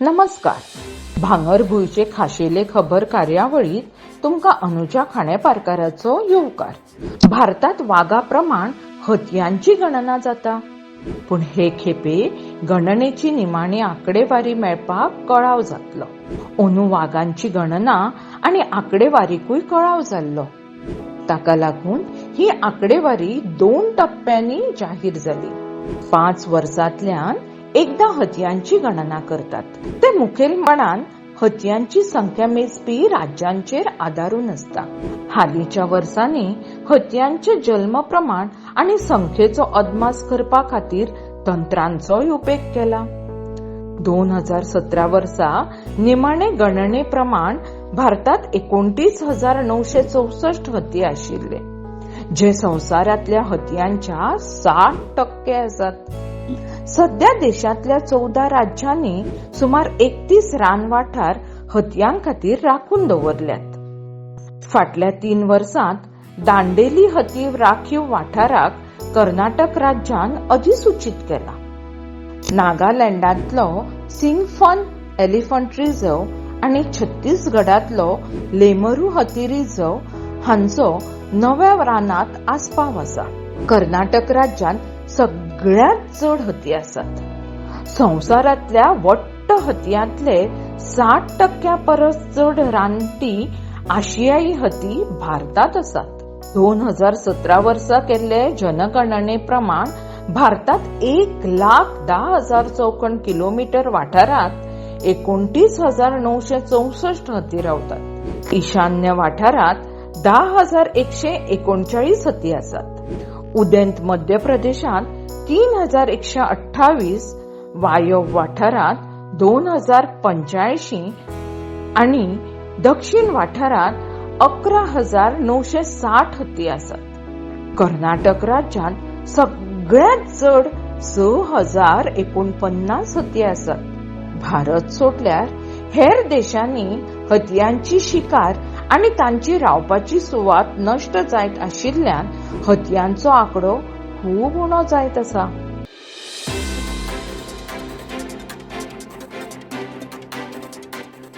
नमस्कार. भांगरभूंयचे खाशेले खबर कार्यावळीत तुमका अनुजा खांडेपारकाराचो येवकार. भारतात वाघा प्रमाण हत्यांची गणना जाता. पूण हे खेपे गणनेची निमाणी आंकडेवारी मेळपाक कळाव जातलो. अंदू वागांची गणना आनी आंकडेवारीकूय कळाव जाल्लो. ताका लागून ही आंकडेवारी दोन टप्प्यांनी जाहीर जाली. पाच वर्सांतल्यान एकदा हत्यांची गणना करतात. ते मुखेलपणान हत्यांची संख्या मेजपी राज्यांचेर आदारून आसता हालींच्या वर्सांनी हत्यांचे जल्म प्रमाण आनी संख्येचो अदमास करपा खातीर तंत्रांचोय उपेग केला. दोन हजार सतरा वर्सा निमाणे गणने प्रमाण भारतात एकोणतीस हजार णवशे चौसष्ट हती आशिल्ले जे संवसारांतल्या हत्यांच्या साठ टक्के आसात. सध्या देशातल्या चौदा राज्यांनी सुमार एकतीस रानवाठार हत्यां खातीर राखून दवरल्यात. फाटल्या तीन वर्सांत दांडेली हती राखीव वाठाराक कर्नाटक राज्यान अधिसूचित केला. नागालँडांतलो सिंगफन एलिफंट रिझर्व आनी छत्तीसगडांतलो लेमरू हती रिझर्व हांचो नव्या रानात आस्पाव आसा. कर्नाटक राज्यांत सगळ्यात चड हती आसात संसारातल्या वट्ट हत्यांतले साठ टक्क्या परस चड रानटी आशियाई हती भारतात आसात दोन हजार सतरा वर्सा केल्ले जनगणने प्रमाण भारतात एक लाख धा हजार चौखण किलोमीटर वाठारात एकोणतीस हजार नऊशे चौसष्ट हती रावतात. ईशान्य वाठारात धा हजार एकशे एकोणचाळीस हती आसात उदेंत मध्य प्रदेशात तीन हजार एकशे अठ्ठावीस वायव्य वाठारात दोन हजार पंच्याऐंशी आणि दक्षिण वाठारात अकरा हजार नऊशे साठ हत्ती आसात कर्नाटक राज्यांत सगळ्यात चड स हजार एकोणपन्नास हत्ती आसात भारत सोडल्यार हेर देशांनी हतयांची शिकार आनी तांची रावपाची सुवात नश्ट जायत आशिल्ल्यान हतयांचो आंकडो खूब उणो जायत आसा.